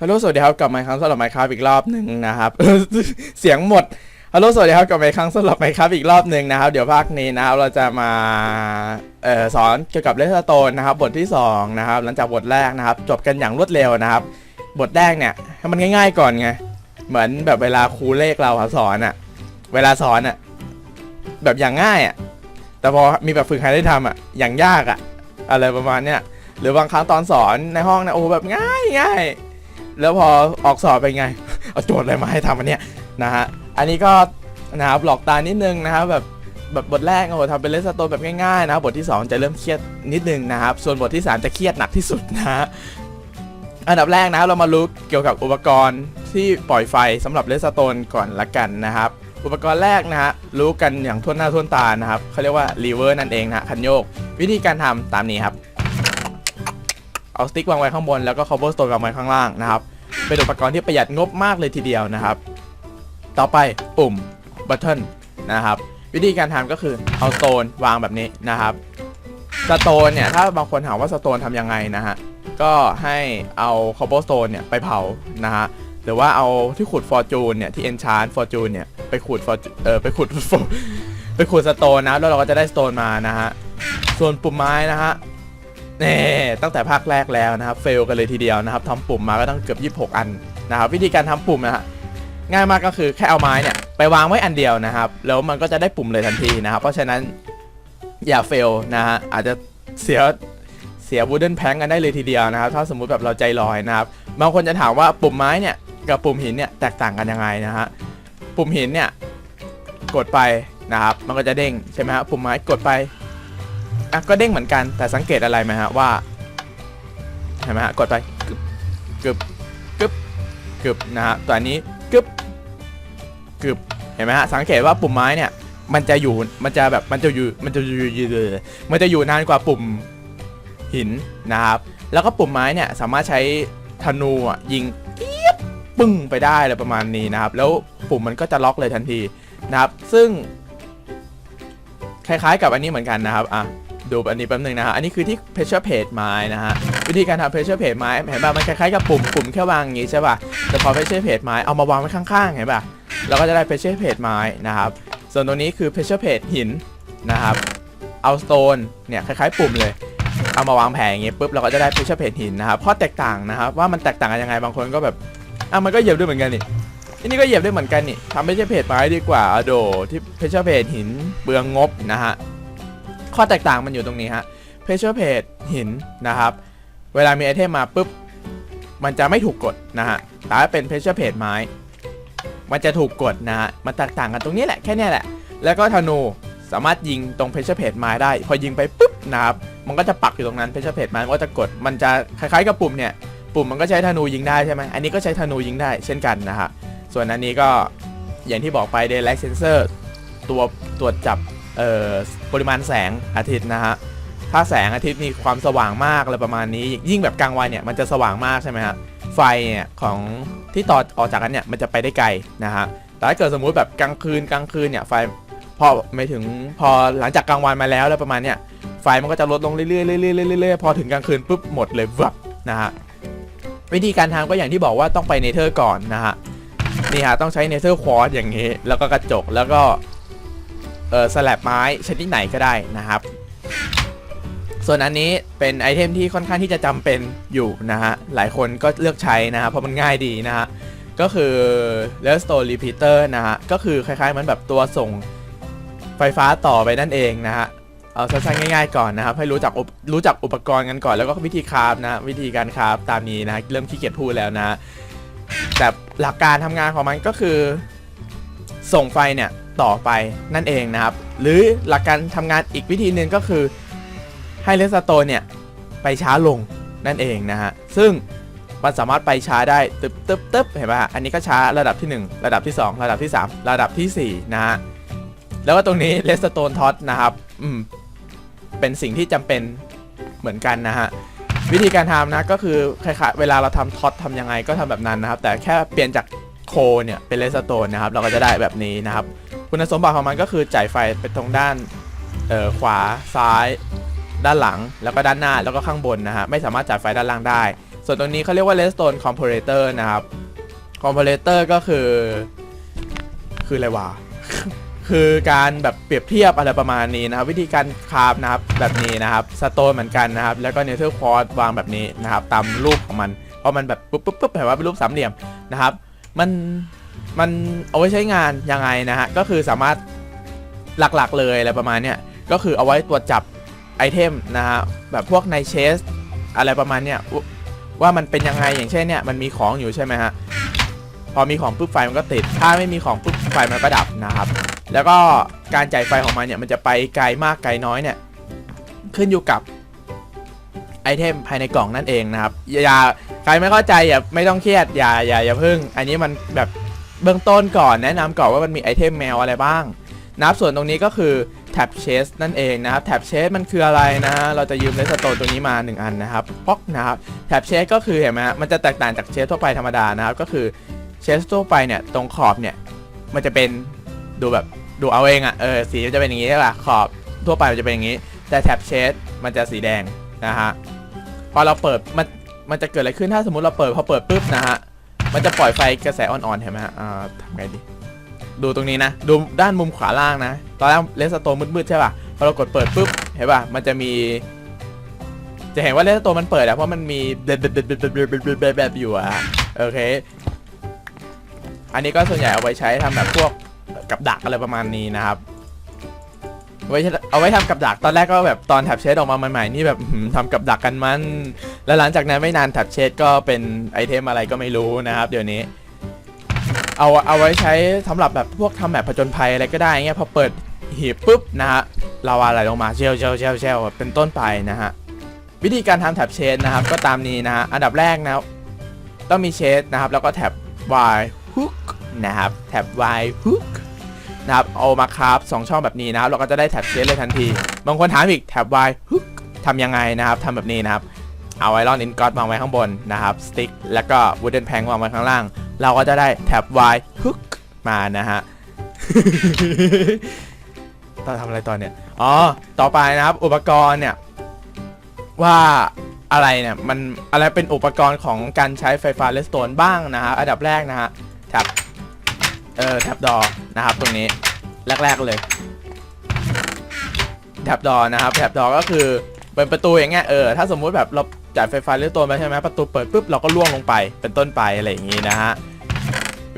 ฮัลโหลสวัสดีครับกลับมาครั้งสำหรับไมค์ครับอีกรอบหนึ่งนะครับ เสียงหมดฮัลโหลสวัสดีครับกลับมาครั้งสำหรับไมค์ครับอีกรอบหนึ่งนะครับเดี๋ยวภาคนี้นะครับเราจะมาออสอนเกี่ยวกับเลสโตนนะครับบทที่สองนะครับหลังจากบทแรกนะครับ จบกันอย่างรวดเร็วนะครับ บทแรกเนี่ยให้มันง่าย ๆ ก่อนไงเหมือนแบบเวลาครูเลขเราสอนอะเวลาสอนอะแบบอย่างง่ายอะแต่พอมีแบบฝึกหัดได้ทำอะอย่างยากอะอะไรประมาณเนี้ยหรือบางครั้งตอนสอนในห้องนะโอ้แบบง่ายง่าย แล้วพอออกสอบไปนไง เอาโจทย์อะไรมาให้ทำอันเนี้ยนะฮะ อันนี้ก็นะครับหลอกตานิดนึงนะครับแบบแบบบทแรกโอ้โหทำเป็นเลสโตนแบบง่ายๆนะครับบทที่ 2 จะเริ่มเครียดนิดนึงนะครับ ส่วนบทที่ 3 จะเครียดหนักที่สุดนะฮะอันดับแรกนะรเรามารู้เกี่ยวกับอุปกรณ์ที่ปล่อยไฟสำหรับเลสโตนก่อนละกันนะครับ อุปกรณ์แรกนะฮะรู้กันอย่างทั่วหน้าทั่วตานะครับเขาเรียกว่าลีเวอร์นั่นเองนะฮะคันโยก วิธีการทำตามนี้ครับ เอาสติ๊กวางไว้ข้างบนแล้วก็ cobblestone วางไว้ข้างล่างนะครับ เป็นอุปกรณ์ที่ประหยัดงบมากเลยทีเดียวนะครับ ต่อไปปุ่ม button นะครับ วิธีการทำก็คือเอาสโตนวางแบบนี้นะครับสโตนเนี่ยถ้าบางคนถามว่าสโตนทำยังไงนะฮะก็ให้เอา cobblestone เนี่ยไปเผานะฮะหรือว่าเอาที่ขุด fortune เนี่ยที่ enchant fortune เนี่ยไปขุด fort เออไปขุดไปขุดสโตนนะแล้วเราก็จะได้สโตนมานะฮะส่วนปุ่มไม้นะฮะ เน่ตั้งแต่ภาคแรกแล้วนะครับเฟลกันเลยทีเดียวนะครับทำปุ่มมาก็ตั้งเกือบ 26 อันนะครับวิธีการทำปุ่มนะฮะง่ายมากก็คือแค่เอาไม้เนี่ยไปวางไว้อันเดียวนะครับแล้วมันก็จะได้ปุ่มเลยทันทีนะครับ เพราะฉะนั้นอย่าเฟลนะฮะอาจจะเสียเสียวูดเดิลแพงกันได้เลยทีเดียวนะครับ ถ้าสมมุติแบบเราใจลอยนะครับบางคนจะถามว่าปุ่มไม้เนี่ยกับปุ่มหินเนี่ยแตกต่างกันยังไงนะฮะปุ่มหินเนี่ยกดไปนะครับมันก็จะเด้งใช่ไหมฮะปุ่มไม้กดไป อะก็เด้งเหมือนกันแต่สังเกตอะไรไหมฮะว่าเห็นไหมฮะกดไปกึบกึบกึบกึบนะฮะตัวนี้กึบกึบเห็นไหมฮะสังเกตว่าปุ่มไม้เนี่ยมันจะอยู่มันจะแบบมันจะอยู่มันจะอยู่อยู่อยู่มันจะอยู่นานกว่าปุ่มหินนะครับแล้วก็ปุ่มไม้เนี่ยสามารถใช้ธนูอะยิงปึ้งไปได้อะไรประมาณนี้นะครับ แล้วปุ่มมันก็จะล็อกเลยทันทีนะครับ ซึ่งคล้ายๆกับอันนี้เหมือนกันนะครับอะ ดูอันนี้แป๊บนึงนะฮะ อันนี้คือที่ pressure plate ไม้นะฮะ วิธีการทำ pressure plate ไม้เห็นป่ะมันคล้ายๆกับปุ่มปุ่มแค่วางอย่างงี้ใช่ป่ะ แต่พอ pressure plate ไม้เอามาวางไว้ข้างๆเห็นป่ะเราก็จะได้ pressure plate ไม้นะครับ ส่วนตรงนี้คือ pressure plate หินนะครับ เอา stone เนี่ยคล้ายๆ ปุ่มเลยเอามาวางแผงอย่างงี้ปุ๊บเราก็จะได้ pressure plate หินนะครับข้อแตกต่างนะครับว่ามันแตกต่างกันยังไงบางคนก็แบบอะมันก็เหยียบด้วยเหมือนกันนี่อันนี้ก็เหยียบได้เหมือนกันนี่ทำเพชรเพจไม้ดีกว่าอโดที่เพชรเพจหินเปลืองงบนะฮะ ข้อแตกต่างมันอยู่ตรงนี้ฮะเพชเชอร์เพจหินนะครับ เวลามีไอเทมมาปุ๊บ มันจะไม่ถูกกดนะฮะแต่ถ้าเป็นเพชเชอร์เพจไม้ มันจะถูกกดนะฮะ มันแตกต่างกันตรงนี้แหละแค่นี้แหละ แล้วก็ธนูสามารถยิงตรงเพชเชอร์เพจไม้ได้ พอยิงไปปุ๊บนะครับ มันก็จะปักอยู่ตรงนั้นเพชเชอร์เพจไม้ก็จะกด มันจะคล้ายๆกับปุ่มเนี่ย ปุ่มมันก็ใช้ธนูยิงได้ใช่ไหมอันนี้ก็ใช้ธนูยิงได้เช่นกันนะฮะ ส่วนอันนี้ก็อย่างที่บอกไป daylight sensor ตัวตรวจจับเอ่อ ปริมาณแสงอาทิตย์นะฮะถ้าแสงอาทิตย์มีความสว่างมากอะไรประมาณนี้ ยิ่งแบบกลางวันเนี่ยมันจะสว่างมากใช่ไหมฮะไฟเนี่ยของที่ต่อออกจากกันเนี่ยมันจะไปได้ไกลนะฮะแต่ถ้าเกิดสมมุติแบบกลางคืนกลางคืนเนี่ยไฟพอไม่ถึงพอหลังจากกลางวันมาแล้วแล้วประมาณเนี่ยไฟมันก็จะลดลงเรื่อยๆเรื่อยๆเรื่อยๆพอถึงกลางคืนปุ๊บหมดเลยวับนะฮะวิธีการทำก็อย่างที่บอกว่าต้องไปเนเธอร์ก่อนนะฮะนี่ฮะต้องใช้เนเธอร์ควอร์อย่างนี้ แล้วก็กระจกแล้วก็ เออสลับไม้ชนิดไหนก็ได้นะครับ ส่วนอันนี้เป็นไอเทมที่ค่อนข้างที่จะจำเป็นอยู่นะฮะ หลายคนก็เลือกใช้นะฮะเพราะมันง่ายดีนะฮะ ก็คือ Redstone Repeater นะฮะ ก็คือคล้ายๆมันแบบตัวส่งไฟฟ้าต่อไปนั่นเองนะฮะ เอาสั้นๆง่ายๆก่อนนะครับ ให้รู้จักรู้จักอุปกรณ์กันก่อน แล้วก็วิธีคราฟนะวิธีการคราฟตามนี้นะเริ่มขี้เกียจพูดแล้วนะแต่หลักการทำงานของมันก็คือส่งไฟเนี่ย ต่อไปนั่นเองนะครับ หรือหลักการทำงานอีกวิธีหนึ่งก็คือให้เลสโตนเนี่ยไปช้าลงนั่นเองนะฮะ ซึ่งมันสามารถไปช้าได้ตึ๊บตึ๊บตึ๊บเห็นป่ะอันนี้ก็ช้าระดับที่ 1 ระดับที่ 2 ระดับที่ 3 ระดับทีสี่4 นะฮะ แล้วก็ตรงนี้เลสโตนท็อตนะครับ อืม เป็นสิ่งที่จำเป็นเหมือนกันนะฮะ วิธีการทำนะก็คือคล้ายๆเวลาเราทำท็อตทำยังไงก็ทำแบบนั้นนะครับ แต่แค่เปลี่ยนจากโคเนี่ยเป็นเลสโตนนะครับ เราก็จะได้แบบนี้นะครับ คุณสมบัติของมันก็คือจ่ายไฟไปตรงด้านเอ่อขวาซ้าย ด้านหลัง แล้วก็ด้านหน้าแล้วก็ข้างบนนะฮะไม่สามารถจ่ายไฟด้านล่างได้ ส่วนตรงนี้เขาเรียกว่า redstone comparator นะครับ comparator ก็คือ คืออะไรวะคือการแบบเปรียบเทียบอะไรประมาณนี้นะครับ วิธีการคราฟนะครับแบบนี้นะครับสโตนเหมือนกันนะครับ แล้วก็เนเธอร์คอร์ดวางแบบนี้นะครับ ตามรูปของมันเพราะมันแบบปุ๊บปุ๊บปุ๊บเห็นว่าเป็นรูปสามเหลี่ยมนะครับ มัน มันเอาไว้ใช้งานยังไงนะฮะ ก็คือสามารถหลักๆเลยอะไรประมาณเนี้ยก็คือเอาไว้ตรวจจับไอเทมนะฮะแบบพวกในเชสอะไรประมาณเนี้ยว่ามันเป็นยังไงอย่างเช่นเนี่ยมันมีของอยู่ใช่ไหมฮะพอมีของปุ๊บไฟมันก็ติด ถ้าไม่มีของปุ๊บไฟมันก็ดับนะครับ แล้วก็การจ่ายไฟของมันเนี่ยมันจะไปไกลมากไกลน้อยเนี่ยขึ้นอยู่กับไอเทมภายในกล่องนั่นเองนะครับอย่าใครไม่เข้าใจอย่าไม่ต้องเครียดอย่าอย่าอย่าพึ่ง อันนี้มันแบบ เบื้องต้นก่อนแนะนำก่อนว่ามันมีไอเทมแมวอะไรบ้างนะครับส่วนตรงนี้ก็คือแท็บเชสนั่นเองนะครับแท็บเชสมันคืออะไรนะ เราจะยืมเลสโตนตัวนี้มา 1 อันนะครับป๊อกนะครับแท็บเชสก็คือเห็นไหมมันจะแตกต่างจากเชสทั่วไปธรรมดานะครับ ก็คือเชสทั่วไปเนี่ยตรงขอบเนี่ยมันจะเป็นดูแบบดูเอาเองอะ่ะเออสีมันจะเป็นอย่างนี้ใช่ป่ะขอบทั่วไปมันจะเป็นอย่างนี้ แต่แท็บเชสมันจะสีแดงนะฮะพอเราเปิดมันมันจะเกิดอะไรขึ้นถ้าสมมติเราเปิดพอเปิดปุ๊บนะฮะ มันจะปล่อยไฟกระแสอ่อนๆเห็นไหมฮะอ่าทำไงดีดูตรงนี้นะ ดูด้านมุมขวาล่างนะ ตอนแรกเลสโตมืดๆใช่ป่ะ พอเรากดเปิดปุ๊บ เห็นป่ะ มันจะมี จะเห็นว่าเลสโตมันเปิดอะเพราะมันมีแบบแบบแบบแบบแบบแบบแบบอยู่อะโอเค อันนี้ก็ส่วนใหญ่เอาไว้ใช้ทำแบบพวกกับดักอะไรประมาณนี้นะครับ ไว้เอาไว้ทำกับดักตอนแรกก็แบบตอนแท็บเชดออกมาใหม่ๆนี่แบบหืมทำกับดักกันมัน แล้วหลังจากนั้นไม่นานแท็บเชดก็เป็นไอเทมอะไรก็ไม่รู้นะครับเดี๋ยวนี้ เอาเอาไว้ใช้สำหรับแบบพวกทำแบบผจญภัยอะไรก็ได้เงี้ยพอเปิดหีบปุ๊บนะฮะลาวาไหลลงมาเชลเชลเชลเชลเป็นต้นไปนะฮะวิธีการทำแท็บเชดนะครับก็ตามนี้นะฮะอันดับแรกนะต้องมีเชดนะครับแล้วก็แท็บ Y hook นะครับแท็บ Y hook นะครับเอามาคราฟสองช่องแบบนี้นะครับเราก็จะได้แท็บเชดเลยทันที บางคนถามอีกแท็บ Y hook ทำยังไงนะครับทำแบบนี้นะครับเอาไอรอนอินกอตวางไว้ข้างบนนะครับสติ๊กแล้วก็วูดเดนแพงวางไว้ข้างล่าง เราก็จะได้แท็บ Y hook มานะฮะตอนทำอะไรตอนเนี่ยอ๋อต่อไปนะครับอุปกรณ์เนี่ยว่าอะไรเนี่ยมันอะไรเป็นอุปกรณ์ของการใช้ไฟฟ้าเลสโตนบ้างนะฮะอันดับแรกนะฮะแท็บ เออแท็บดอนะครับตรงนี้แรก ๆเลยแท็บดอนะครับแท็บดอก็คือเป็นประตูอย่างเงี้ยเออถ้าสมมุติแบบเราจ่ายไฟฟ้าเลสโตนไปใช่ไหมประตูเปิดปุ๊บเราก็ล่วงลงไปเป็นต้นไปอะไรอย่างงี้นะฮะ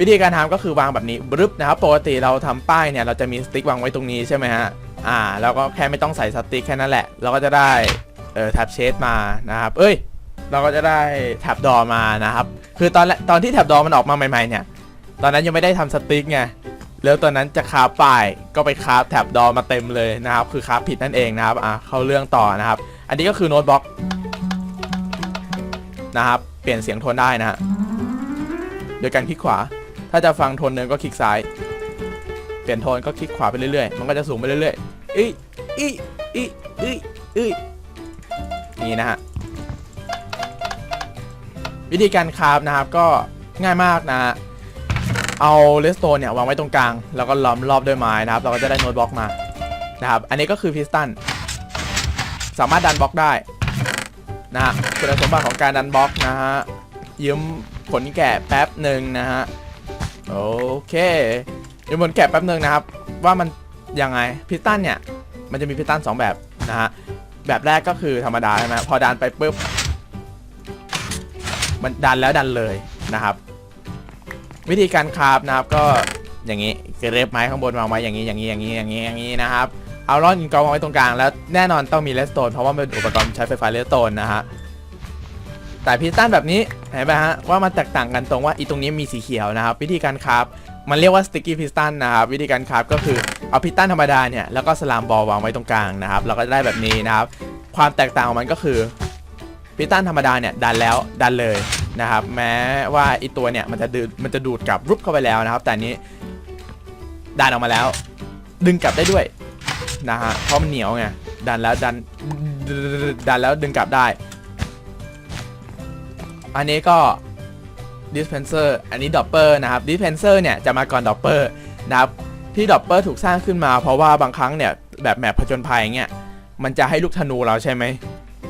วิธีการทำก็คือวางแบบนี้บรึบนะครับปกติเราทำป้ายเนี่ยเราจะมีสติ๊กวางไว้ตรงนี้ใช่ไหมฮะอ่าแล้วก็แค่ไม่ต้องใส่สติ๊กแค่นั้นแหละ เราก็จะได้เอ่อแท็บเชดมานะครับเอ้ย เราก็จะได้แท็บดอมานะครับคือตอนตอนที่แท็บดอมันออกมาใหม่ๆเนี่ย ตอนนั้นยังไม่ได้ทำสติ๊กไงแล้วตอนนั้นจะคาป้ายก็ไปคาแท็บดอมาเต็มเลยนะครับ คือคาผิดนั่นเองนะครับอะเข้าเรื่องต่อนะครับ อันนี้ก็คือโน้ตบล็อกนะครับ เปลี่ยนเสียงโทนได้นะฮะโดยการคลิกขวา ถ้าจะฟังโทนเดิมก็คลิกซ้าย เปลี่ยนโทนก็คลิกขวาไปเรื่อยๆ มันก็จะสูงไปเรื่อยๆอีอีอีอีอีนี่นะฮะวิธีการคาฟนะครับก็ง่ายมากนะฮะ เอาเลสโตนเนี่ยวางไว้ตรงกลาง แล้วก็ล้อมรอบด้วยไม้นะครับ เราก็จะได้โน้ตบล็อกมานะครับ อันนี้ก็คือพิสตันสามารถดันบล็อกได้นะฮะคุณสมบัติของการดันบล็อกนะฮะยืมผลแกะแป๊บหนึ่งนะฮะโอเคยืมผลแกะแป๊บหนึ่งนะครับ ว่ามันยังไงพิสตันเนี่ยมันจะมีพิสตันสองแบบนะฮะแบบแรกก็คือธรรมดาใช่ไหมพอดันไปปุ๊บมันดันแล้วดันเลยนะครับ วิธีการคราฟนะครับก็อย่างนี้เกรฟไม้ข้างบนวางไว้อย่างนี้อย่างนี้อย่างนี้อย่างนี้อย่างนี้นะครับเอาร่อนกอวางไว้ตรงกลางแล้วแน่นอนต้องมีเลสโตนเพราะว่าเป็นอุปกรณ์ใช้ไฟฟ้าเลสโตนนะฮะแต่พิสตันแบบนี้เห็นไหมฮะว่ามันแตกต่างกันตรงว่าอีตรงนี้มีสีเขียวนะครับ วิธีการคราฟมันเรียกว่าสติ๊กกี้พิสตันนะครับวิธีการคราฟก็คือเอาพิสตันธรรมดาเนี่ยแล้วก็สลามบอลวางไว้ตรงกลางนะครับเราก็ได้แบบนี้นะครับ ความแตกต่างของมันก็คือพิสตันธรรมดาเนี่ยดันแล้วดันเลย นะครับแม้ว่าไอตัวเนี่ยมันจะดูดมันจะดูดกลับรุบเข้าไปแล้วนะครับ แต่นี้ดันออกมาแล้ว ดึงกลับได้ด้วยนะฮะเพราะมันเหนียวไงดันแล้วดันดันแล้วดึงกลับได้ อันนี้ก็ dispenser อันนี้ dopper นะครับ dispenser เนี่ยจะมาก่อน dopper นะครับที่ dopper ถูกสร้างขึ้นมาเพราะว่าบางครั้งเนี่ยแบบแมปผจญภัยเงี้ยมันจะให้ลูกธนูเราใช่ไหม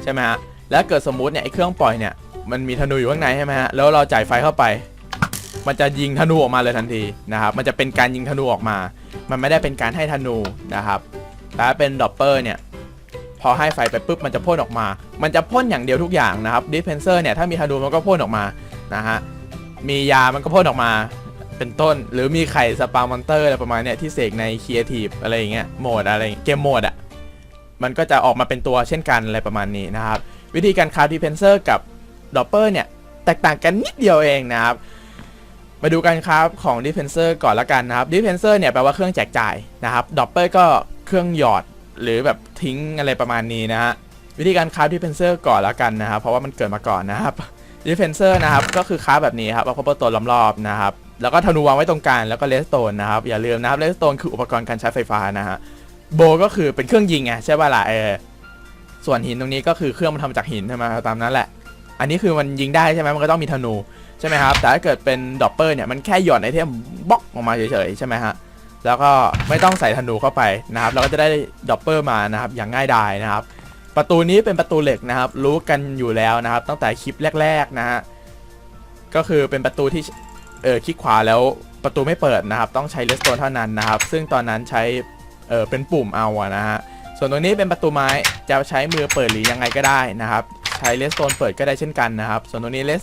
ใช่ไหมฮะแล้วเกิดสมมุติเนี่ยไอ้เครื่องปล่อยเนี่ย มันมีธนูอยู่ข้างในใช่ไหมฮะแล้วเราจ่ายไฟเข้าไป มันจะยิงธนูออกมาเลยทันทีนะครับมันจะเป็นการยิงธนูออกมา มันไม่ได้เป็นการให้ธนูนะครับแต่ถ้าเป็นดอปเปอร์เนี่ยพอให้ไฟไปปุ๊บมันจะพ่นออกมา มันจะพ่นอย่างเดียวทุกอย่างนะครับดิฟเฟนเซอร์เนี่ยถ้ามีธนูมันก็พ่นออกมานะฮะมียามันก็พ่นออกมาเป็นต้น หรือมีไข่สปามอนเตอร์อะไรประมาณเนี้ยที่เสกในครีเอทีฟอะไรอย่างเงี้ยโหมดอะไรเกมโหมดอะมันก็จะออกมาเป็นตัวเช่นกันอะไรประมาณนี้นะครับ วิธีการคราฟดิฟเฟนเซอร์กับ ดอปเปอร์เนี่ย แตกต่างกันนิดเดียวเองนะครับ มาดูการคราฟของดิฟเฟนเซอร์ก่อนละกันนะครับดิฟเฟนเซอร์เนี่ยแปลว่าเครื่องแจกจ่ายนะครับดอปเปอร์ก็เครื่องหยอดหรือแบบทิ้งอะไรประมาณนี้นะฮะวิธีการคราฟดิฟเฟนเซอร์ก่อนละกันนะครับ เพราะว่ามันเกิดมาก่อนนะครับดิฟเฟนเซอร์นะครับก็คือค้าแบบนี้ครับเอาคอปเปอร์ตัวล้อมรอบนะครับแล้วก็ธนูวางไว้ตรงกลางแล้วก็เลสโตนนะครับอย่าลืมนะครับเลสโตนคืออุปกรณ์การใช้ไฟฟ้านะฮะโบก็คือเป็นเครื่องยิงไงใช่ป่ะล่ะเออส่วนหินตรงนี้ก็คือเครื่องมันทำจากหินใช่ไหมตามนั้นแหละ อันนี้คือมันยิงได้ใช่ไหมมันก็ต้องมีธนูใช่ไหมครับแต่ถ้าเกิดเป็นดอปเปอร์เนี่ยมันแค่หย่อนไอเทมบล็อกออกมาเฉยๆใช่ไหมฮะแล้วก็ไม่ต้องใส่ธนูเข้าไปนะครับเราก็จะได้ดอปเปอร์มานะครับอย่างง่ายดายนะครับ ประตูนี้เป็นประตูเหล็กนะครับ รู้กันอยู่แล้วนะครับ ตั้งแต่คลิปแรก ๆนะฮะก็คือเป็นประตูที่เออคลิกขวาแล้วประตูไม่เปิดนะครับ ต้องใช้เลสโตนเท่านั้นนะครับ ซึ่งตอนนั้นใช้เออเป็นปุ่มเอาอะนะฮะส่วนตรงนี้เป็นประตูไม้จะใช้มือเปิดหรือยังไงก็ได้นะครับ ใช้เลสโตนเปิดก็ได้เช่นกันนะครับ ส่วนตรงนี้เลส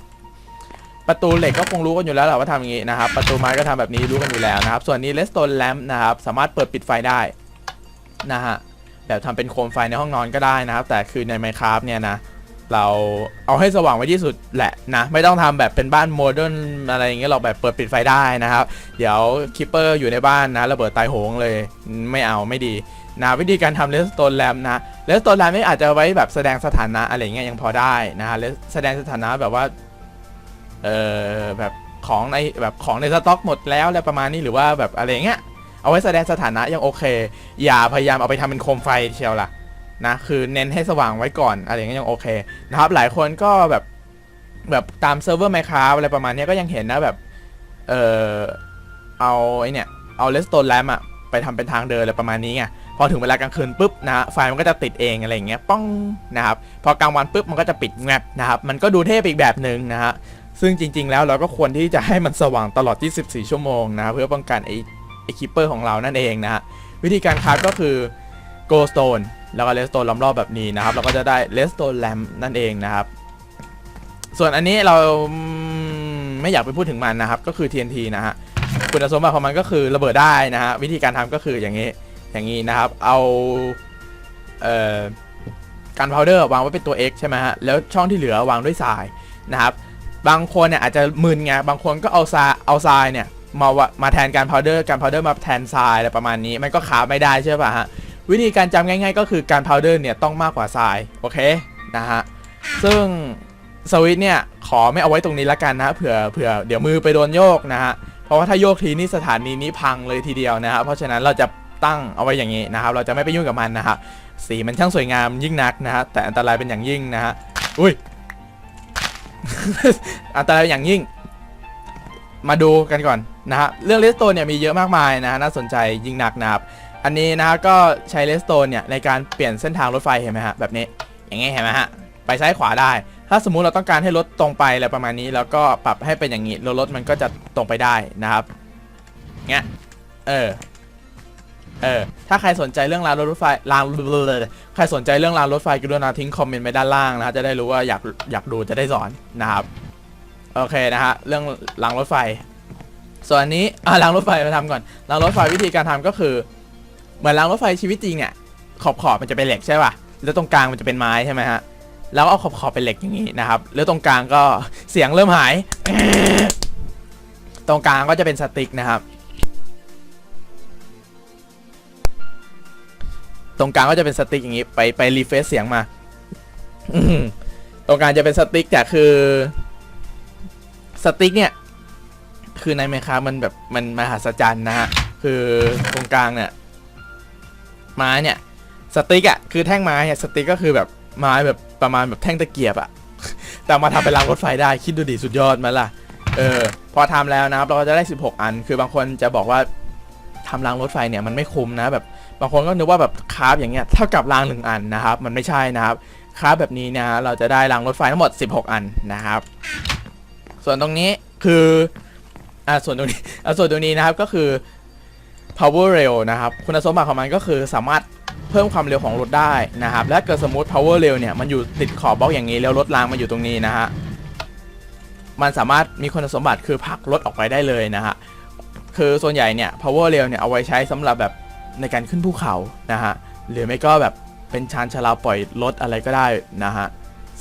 ประตูเหล็กก็คงรู้กันอยู่แล้วแหละว่าทำอย่างนี้นะครับ ประตูไม้ก็ทำแบบนี้รู้กันอยู่แล้วนะครับ ส่วนนี้เลสโตนแลมนะครับ สามารถเปิดปิดไฟได้นะฮะแบบทำเป็นโคมไฟในห้องนอนก็ได้นะครับ แต่คือใน Minecraft เนี่ยนะเราเอาให้สว่างไว้ที่สุดแหละนะ ไม่ต้องทำแบบเป็นบ้านโมเดิร์นอะไรอย่างเงี้ยหรอกแบบเปิดปิดไฟได้นะครับ เดี๋ยวคิปเปอร์อยู่ในบ้านนะระเบิดตายโหงเลยไม่เอาไม่ดี นะวิธีการทำเลสโตนแลมนะเลสโตนแลมนี่อาจจะไว้แบบแสดงสถานะอะไรเงี้ยยังพอได้นะฮะแสดงสถานะแบบว่าเออแบบของในแบบของในสต็อกหมดแล้วอะไรประมาณนี้หรือว่าแบบอะไรเงี้ยเอาไว้แสดงสถานะยังโอเค อย่าพยายามเอาไปทำเป็นโคมไฟเชียวล่ะนะคือเน้นให้สว่างไว้ก่อนอะไรเงี้ยยังโอเคนะครับหลายคนก็แบบแบบตามเซิร์ฟเวอร์ไมคราอะไรประมาณนี้ก็ยังเห็นนะแบบเออเอาไอเนี่ยเอาเลสโตนแลมอะไปทำเป็นทางเดินอะไรประมาณนี้ไง พอถึงเวลากลางคืนปุ๊บนะฮะไฟมันก็จะติดเองอะไรเงี้ยป้องนะครับพอกลางวันปุ๊บมันก็จะปิดแงบนะครับมันก็ดูเท่ไปอีกแบบหนึ่งนะฮะซึ่งจริง ๆ แล้วเราก็ควรที่จะให้มันสว่างตลอด 24 ชั่วโมงนะเพื่อป้องกันไอไอคิปเปอร์ของเรานั่นเองนะฮะวิธีการคราฟก็คือ go stone แล้วก็ redstone ล้อมรอบแบบนี้นะครับเราก็จะได้ redstone lamp นั่นเองนะครับ ส่วนอันนี้เราไม่อยากไปพูดถึงมันนะครับ ก็คือ TNT นะฮะคุณสมบัติของมันก็คือระเบิดได้นะฮะวิธีการทำก็คืออย่างนี้ อย่างนี้นะครับ เอาเอ่อการพาวเดอร์วางไว้เป็นตัว X ใช่ไหมฮะ แล้วช่องที่เหลือวางด้วยทรายนะครับ บางคนเนี่ยอาจจะมึนไง บางคนก็เอาทรายเอาทรายเนี่ยมาวมาแทนการพาวเดอร์ การพาวเดอร์มาแทนทรายอะไรประมาณนี้ มันก็ขาไม่ได้ใช่ป่ะฮะ วิธีการจำง่าย ๆ ก็คือการพาวเดอร์เนี่ยต้องมากกว่าทราย โอเคนะฮะ ซึ่งสวิตเนี่ยขอไม่เอาไว้ตรงนี้ละกันนะเผื่อเผื่อเดี๋ยวมือไปโดนโยกนะฮะ เพราะว่าถ้าโยกทีนี่สถานีนี้พังเลยทีเดียวนะฮะเพราะฉะนั้นเราจะ ตั้งเอาไว้อย่างนี้นะครับ เราจะไม่ไปยุ่งกับมันนะฮะสีมันช่างสวยงามยิ่งนักนะฮะแต่อันตรายเป็นอย่างยิ่งนะฮะอุ้ยอันตรายอย่างยิ่ง มาดูกันก่อนนะฮะเรื่องเลสโตนเนี่ยมีเยอะมากมายนะฮะน่าสนใจยิ่งหนักนะครับ อันนี้นะฮะก็ใช้เลสโตนเนี่ยในการเปลี่ยนเส้นทางรถไฟเห็นไหมฮะแบบนี้ อย่างงี้เห็นไหมฮะไปซ้ายขวาได้ ถ้าสมมุติเราต้องการให้รถตรงไปอะไรประมาณนี้ แล้วก็ปรับให้เป็นอย่างนี้รถรถมันก็จะตรงไปได้นะครับเงี้ยเออ เออ ถ้าใครสนใจเรื่องรางรถไฟรางใครสนใจเรื่องรางรถไฟกรุณาทิ้งคอมเมนต์ไว้ด้านล่างนะฮะจะได้รู้ว่าอยากอยากดูจะได้สอนนะครับ โอเคนะฮะเรื่องรางรถไฟ ส่วนอันนี้อะรางรถไฟมาทำก่อนรางรถไฟวิธีการทำก็คือ เหมือนรางรถไฟชีวิตจริงเนี่ยขอบขอบมันจะเป็นเหล็กใช่ป่ะแล้วตรงกลางมันจะเป็นไม้ใช่ไหมฮะแล้วเอาขอบขอบเป็นเหล็กอย่างนี้นะครับแล้วตรงกลางก็เสียงเริ่มหาย ตรงกลางก็จะเป็นสติ๊กนะครับ ตรงกลางก็จะเป็นสติ๊กอย่างนี้ไปไปรีเฟซเสียงมาตรงกลางจะเป็นสติ๊กแต่คือสติ๊กเนี่ย คือในไมค้ามันแบบมันมหัศจรรย์นะฮะคือตรงกลางเนี่ยไม้เนี่ยสติ๊กอะคือแท่งไม้เนี่ยสติ๊กก็คือแบบไม้แบบประมาณแบบแท่งตะเกียบอะแต่มาทำเป็นรางรถไฟได้คิดดูดิสุดยอดไหมล่ะเออพอทำแล้วนะครับเราก็จะได้ 16 อัน คือบางคนจะบอกว่าทำรางรถไฟเนี่ยมันไม่คุ้มนะแบบ บางคนก็นึกว่าแบบคราฟอย่างเงี้ยเท่ากับรางหนึ่งอันนะครับ มันไม่ใช่นะครับคราฟแบบนี้นะเราจะได้รางรถไฟทั้งหมด 16 อันนะครับ ส่วนตรงนี้คืออ่าส่วนตรงนี้อ่าส่วนตรงนี้นะครับก็คือ power rail นะครับ คุณสมบัติของมันก็คือสามารถเพิ่มความเร็วของรถได้นะครับ และเกิดสมมติ power rail เนี่ยมันอยู่ติดขอบบล็อกอย่างนี้แล้วรถรางมาอยู่ตรงนี้นะฮะมันสามารถมีคุณสมบัติคือผลักรถออกไปได้เลยนะฮะคือส่วนใหญ่เนี่ย power rail เนี่ยเอาไว้ใช้สำหรับแบบ ในการขึ้นภูเขานะฮะหรือไม่ก็แบบเป็นชานชาลาปล่อยรถอะไรก็ได้นะฮะ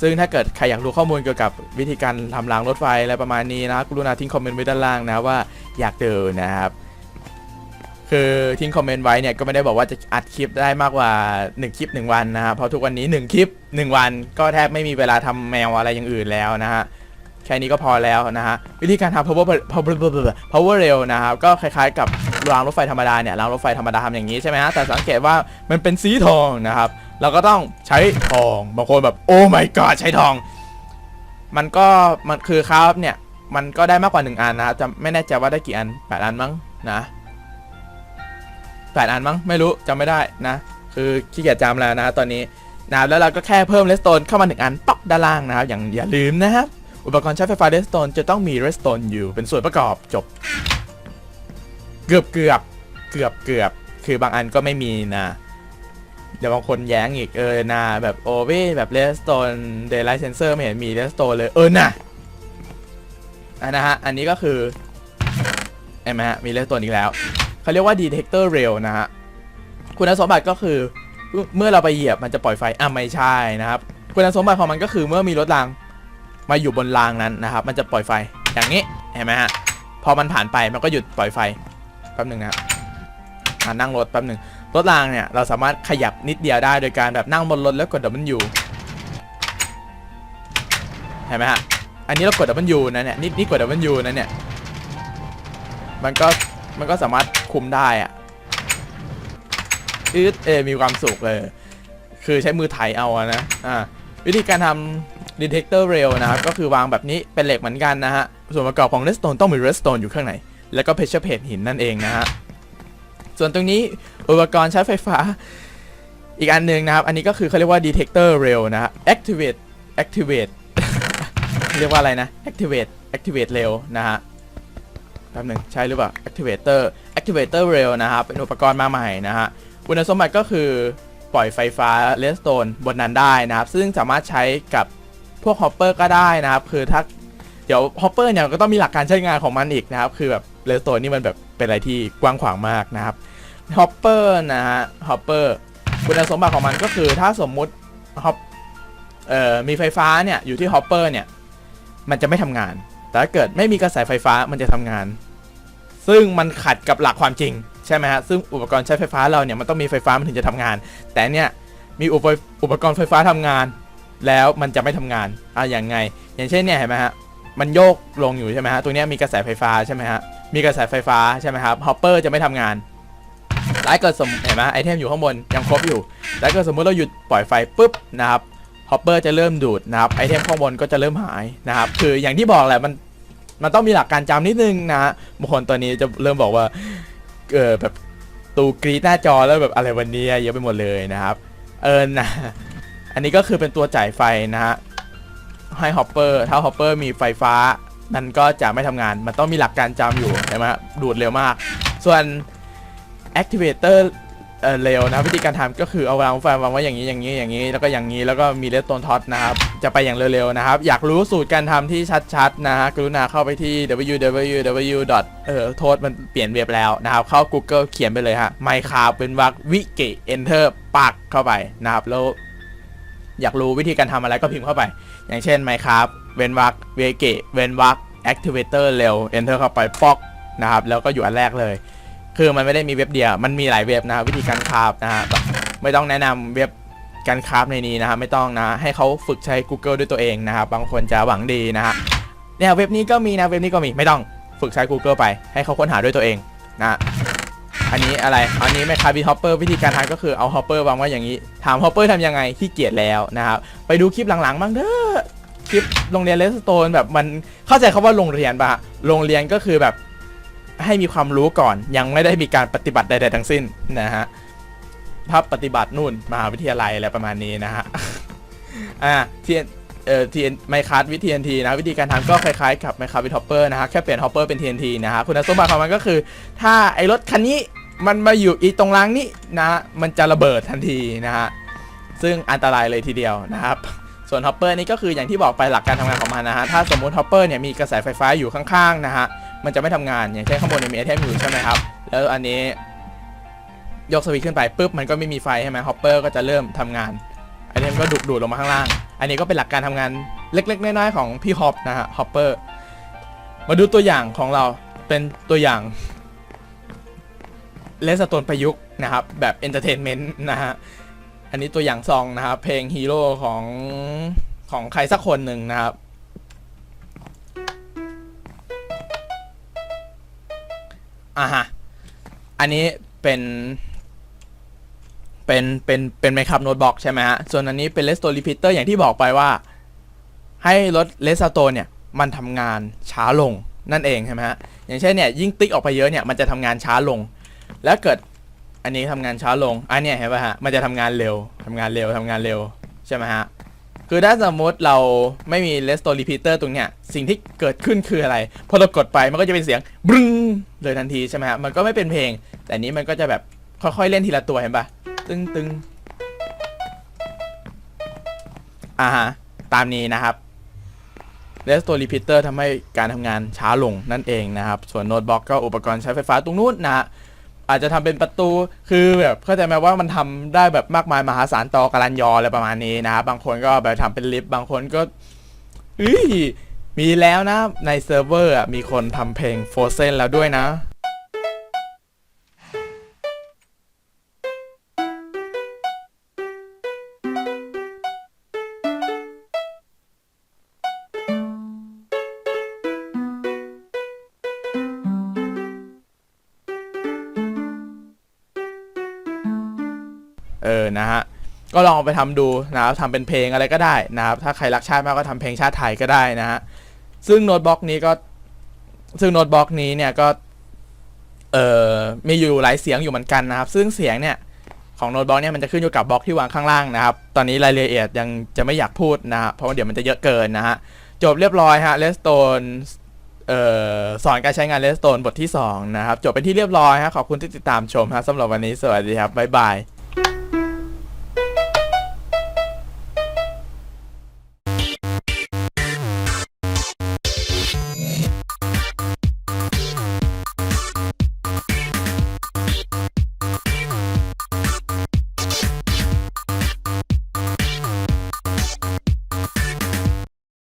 ซึ่งถ้าเกิดใครอยากรู้ข้อมูลเกี่ยวกับวิธีการทำรางรถไฟอะไรประมาณนี้นะกรุณาทิ้งคอมเมนต์ไว้ด้านล่างนะว่าอยากเจอนะครับคือทิ้งคอมเมนต์ไว้เนี่ยก็ไม่ได้บอกว่าจะอัดคลิปได้มากกว่า 1 คลิป 1 วันนะครับเพราะทุกวันนี้ 1 คลิป 1 วันก็แทบไม่มีเวลาทำแมวอะไรอย่างอื่นแล้วนะฮะแค่นี้ก็พอแล้วนะฮะวิธีการทำ power power power rail นะครับก็คล้ายๆกับ รางรถไฟธรรมดาเนี่ยรางรถไฟธรรมดาทำอย่างนี้ใช่ไหมฮะแต่สังเกตว่ามันเป็นสีทองนะครับเราก็ต้องใช้ทองบางคนแบบโอ้ my god ใช้ทอง มันก็มันคือครับเนี่ยมันก็ได้มากกว่า 1 อันนะครับจะไม่แน่ใจว่าได้กี่อัน 8 อันมั้งนะ8อันมั้งไม่รู้จำไม่ได้นะ คือขี้เกียจจำแล้วนะตอนนี้นะแล้วเราก็แค่เพิ่มเลสโตนเข้ามา 1 อันป๊อกด้านล่างนะครับอย่างอย่าลืมนะครับ อุปกรณ์ใช้ไฟฟ้าเรสโตนจะต้องมีเรสโตนอยู่เป็นส่วนประกอบจบ เกือบเกือบเกือบเกือบคือบางอันก็ไม่มีนะเดี๋ยวบางคนแย้งอีกเออนะแบบโอเว่แบบเรสโตนเดย์ไลท์เซนเซอร์ไม่เห็นมีเรสโตนเลยเออนะอันนะฮะอันนี้ก็คือเห็นไหมฮะมีเรสโตนอีกแล้วเขาเรียกว่า detector rail นะฮะคุณสมบัติก็คือเมื่อเราไปเหยียบมันจะปล่อยไฟอะไม่ใช่นะครับคุณสมบัติของมันก็คือเมื่อมีรถรางมาอยู่บนรางนั้นนะครับ มันจะปล่อยไฟอย่างนี้เห็นไหมฮะพอมันผ่านไปมันก็หยุดปล่อยไฟ แป๊บหนึ่งนะครับอ่านั่งรถแป๊บหนึ่งรถรางเนี่ยเราสามารถขยับนิดเดียวได้โดยการแบบนั่งบนรถแล้วกดดับเบิลยูเห็นไหมฮะอันนี้เรากดดับเบิลยูนะเนี่ยนี่นี่กดดับเบิลยูนะเนี่ยมันก็มันก็สามารถคุมได้อะอืดเออมีความสุขเลยคือใช้มือไถเอาอะนะอ่าวิธีการทำ detector rail นะครับก็คือวางแบบนี้เป็นเหล็กเหมือนกันนะฮะส่วนประกอบของ redstone ต้องมี redstone อยู่ข้างใน แล้วก็ pressure plate หินนั่นเองนะฮะส่วนตรงนี้อุปกรณ์ใช้ไฟฟ้า อีกอันหนึ่งนะครับ อันนี้ก็คือเขาเรียกว่า detector rail นะฮะ activate activate เรียกว่าอะไรนะ activate activate rail นะฮะแป๊บหนึงใช่หรือเปล่า activator activator rail นะครับ เป็นอุปกรณ์มาใหม่นะฮะคุณสมบัติก็คือปล่อยไฟฟ้าเลสโตนบนนั้นได้นะครับ ซึ่งสามารถใช้กับพวกฮอปเปอร์ก็ได้นะครับ คือถ้าเดี๋ยวฮอปเปอร์เนี่ยก็ต้องมีหลักการใช้งานของมันอีกนะครับ คือแบบ เลสโตนนี่มันแบบเป็นอะไรที่กว้างขวางมากนะครับฮอปเปอร์นะฮะฮอปเปอร์คุณสมบัติของมันก็คือถ้าสมมุติฮอปเอ่อมีไฟฟ้าเนี่ยอยู่ที่ฮอปเปอร์เนี่ยมันจะไม่ทำงาน แต่ถ้าเกิดไม่มีกระแสไฟฟ้ามันจะทำงาน ซึ่งมันขัดกับหลักความจริงใช่ไหมฮะซึ่งอุปกรณ์ใช้ไฟฟ้าเราเนี่ยมันต้องมีไฟฟ้ามันถึงจะทำงาน แต่เนี่ยมีอุปกรณ์ไฟฟ้าทำงาน แล้วมันจะไม่ทำงานอะอย่างไง อย่างเช่นเนี่ยเห็นไหมฮะมันโยกลงอยู่ใช่ไหมฮะตัวเนี้มีกระแสไฟฟ้าใช่ไหมฮะ มีกระแสไฟฟ้าใช่ไหมครับฮอปเปอร์จะไม่ทำงานแล้วเกิดสมเห็นไหมไอเทมอยู่ข้างบนยังครบอยู่แล้วเกิดสมมุติเราหยุดปล่อยไฟปุ๊บนะครับฮอปเปอร์จะเริ่มดูดนะครับไอเทมข้างบนก็จะเริ่มหายนะครับคืออย่างที่บอกแหละมันมันต้องมีหลักการจำนิดนึงนะฮะบางคนตอนนี้จะเริ่มบอกว่าเออแบบตูกรีดหน้าจอแล้วแบบอะไรวันนี้เยอะไปหมดเลยนะครับ เออนะอันนี้ก็คือเป็นตัวจ่ายไฟนะฮะให้ฮอปเปอร์ถ้าฮอปเปอร์มีไฟฟ้า มันก็จะไม่ทำงาน มันต้องมีหลักการจำอยู่ใช่ไหมดูดเร็วมาก ส่วน activator เออเร็วนะวิธีการทำก็คือเอาวางไฟวางไว้อย่างนี้อย่างนี้อย่างนี้ แล้วก็อย่างนี้แล้วก็มีเลสโตนท็อตนะครับ จะไปอย่างเร็วๆนะครับ อยากรู้สูตรการทำที่ชัดๆนะฮะกรุณาเข้าไปที่ www. เออโทษมันเปลี่ยนเว็บแล้วนะครับ เข้า Google เขียนไปเลยฮะ Minecraft เป็นวรรควิกิ Enter ปักเข้าไปนะครับแล้วอยากรู้วิธีการทำอะไรก็พิมพ์เข้าไป อย่างเช่น Minecraft เว้นวรรควิกิเว้นวรรค Activator เร็ว Enter เข้าไปป๊อกนะครับ แล้วก็อยู่อันแรกเลย คือมันไม่ได้มีเว็บเดียว มันมีหลายเว็บนะครับวิธีการคราฟนะฮะแบไม่ต้องแนะนำเว็บการคราฟในนี้นะฮะไม่ต้องนะ ให้เขาฝึกใช้ Google ด้วยตัวเองนะครับ บางคนจะหวังดีนะฮะเนี่ยเว็บนี้ก็มีนะเว็บนี้ก็มีไม่ต้องฝึกใช้ Google ไป ให้เขาค้นหาด้วยตัวเองนะอันนี้อะไร อันนี้ไม่คาบีฮอปเปอร์วิธีการทำก็คือเอาฮอปเปอร์วางไว้อย่างนี้ ถามฮอปเปอร์ทำยังไงขี้เกียจแล้วนะครับ ไปดูคลิปหลังๆบ้างเด้อ คลิปโรงเรียนเลสโตนแบบมันเข้าใจคาว่าโรงเรียนปะโรงเรียนก็คือแบบให้มีความรู้ก่อน ยังไม่ได้มีการปฏิบัติใดๆทั้งสิ้นนะฮะภาพปฏิบัตินู่นมหาวิทยาลัยอะไรประมาณนี้นะฮะอ่าทีเอ่อทีไมคัสวิ TNT นทีนะวิธีการทำก็คล้ายๆกับไมคัสวิฮอปเปอร์นะฮะแค่เปลี่ยนฮอปเปอร์เป็น TNT นทีนะฮะคุณสมบัติของมันก็คือ ถ้าไอรถคันนี้มันมาอยู่อีตรงรางนี้นะมันจะระเบิดทันทีนะฮะซึ่งอันตรายเลยทีเดียวนะครับ ส่วนฮอปเปอร์นี่ก็คืออย่างที่บอกไปหลักการทำงานของมันนะฮะ ถ้าสมมุติฮอปเปอร์เนี่ยมีกระแสไฟฟ้าอยู่ข้างๆนะฮะ มันจะไม่ทำงาน อย่างเช่นข้างบนเนี่ยมีไอเทมอยู่ใช่ไหมครับ แล้วอันนี้ ยกสวิตช์ขึ้นไปปุ๊บมันก็ไม่มีไฟใช่ไหมฮอปเปอร์ก็จะเริ่มทำงานไอเทมก็ดูดดูดลงมาข้างล่าง อันนี้ก็เป็นหลักการทำงานเล็กๆน้อยๆของพี่ฮอปนะฮะฮอปเปอร์มาดูตัวอย่างของเราเป็นตัวอย่างเลสโตนประยุกต์นะครับแบบเอนเตอร์เทนเมนต์นะฮะ อันนี้ตัวอย่างซองนะครับ เพลงฮีโร่ของของใครสักคนหนึ่งนะครับ อ่าฮะ อันนี้เป็นเป็น เป็น เป็นไมครับโน้ตบ็อกใช่ไหมฮะ ส่วนอันนี้เป็นเลสโตรีพิเตอร์อย่างที่บอกไปว่า ให้ลดเลสโตเนี่ย มันทำงานช้าลงนั่นเองใช่ไหมฮะ อย่างเช่นเนี่ย ยิ่งติ๊กออกไปเยอะเนี่ย มันจะทำงานช้าลง แล้วเกิด อันนี้ทำงานช้าลง อันเนี้ยเห็นป่ะฮะ มันจะทำงานเร็วทำงานเร็วทำงานเร็วใช่ไหมฮะ คือถ้าสมมติเราไม่มีเลสโตรีพิเตอร์ตรงเนี้ย สิ่งที่เกิดขึ้นคืออะไร พอเรากดไปมันก็จะเป็นเสียงบึ้งเลยทันทีใช่ไหมฮะ มันก็ไม่เป็นเพลง แต่อันนี้มันก็จะแบบค่อยๆเล่นทีละตัวเห็นป่ะ ตึงตึงอ่าฮะ ตามนี้นะครับเลสโตรีพิเตอร์ทำให้การทำงานช้าลงนั่นเองนะครับ ส่วนโน้ตบล็อกก็อุปกรณ์ใช้ไฟฟ้าตรงนู้นนะฮะ อาจจะทำเป็นประตูคือแบบเข้าใจไหมว่ามันทำได้แบบมากมายมหาศาลต่อกาลันยออะไรประมาณนี้นะครับบางคนก็แบบทำเป็นลิฟต์บางคนก็อึ้ยมีแล้วนะในเซิร์ฟเวอร์อะมีคนทำเพลงโฟเซนแล้วด้วยนะ ก็ลองเอาไปทำดูนะครับทำเป็นเพลงอะไรก็ได้นะครับถ้าใครรักชาติมากก็ทำเพลงชาติไทยก็ได้นะฮะซึ่งโน้ตบล็อกนี้ก็ซึ่งโน้ตบล็อกนี้เนี่ยก็เอ่อมีอยู่หลายเสียงอยู่เหมือนกันนะครับ ซึ่งเสียงเนี่ยของโน้ตบล็อกเนี่ยมันจะขึ้นอยู่กับบล็อกที่วางข้างล่างนะครับ ตอนนี้รายละเอียดยังจะไม่อยากพูดนะฮะเพราะว่าเดี๋ยวมันจะเยอะเกินนะฮะจบเรียบร้อยฮะเลสโตนเอ่อสอนการใช้งานเลสโตนบทที่ 2 นะครับ จบเป็นที่เรียบร้อยฮะขอบคุณที่ติดตามชมฮะสำหรับวันนี้สวัสดีครับบ๊ายบาย